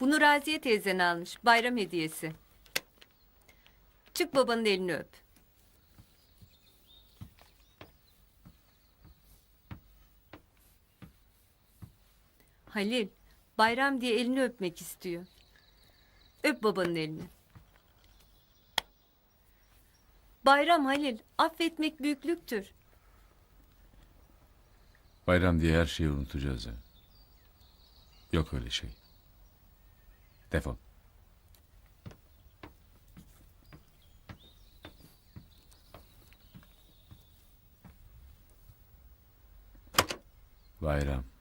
Bunu Raziye teyzen almış. Bayram hediyesi. Çık babanın elini öp. Halil, bayram diye elini öpmek istiyor. Öp babanın elini. Bayram Halil, affetmek büyüklüktür. Bayram diye her şeyi unutacağız ya. Yok öyle şey. Defol. Bayram.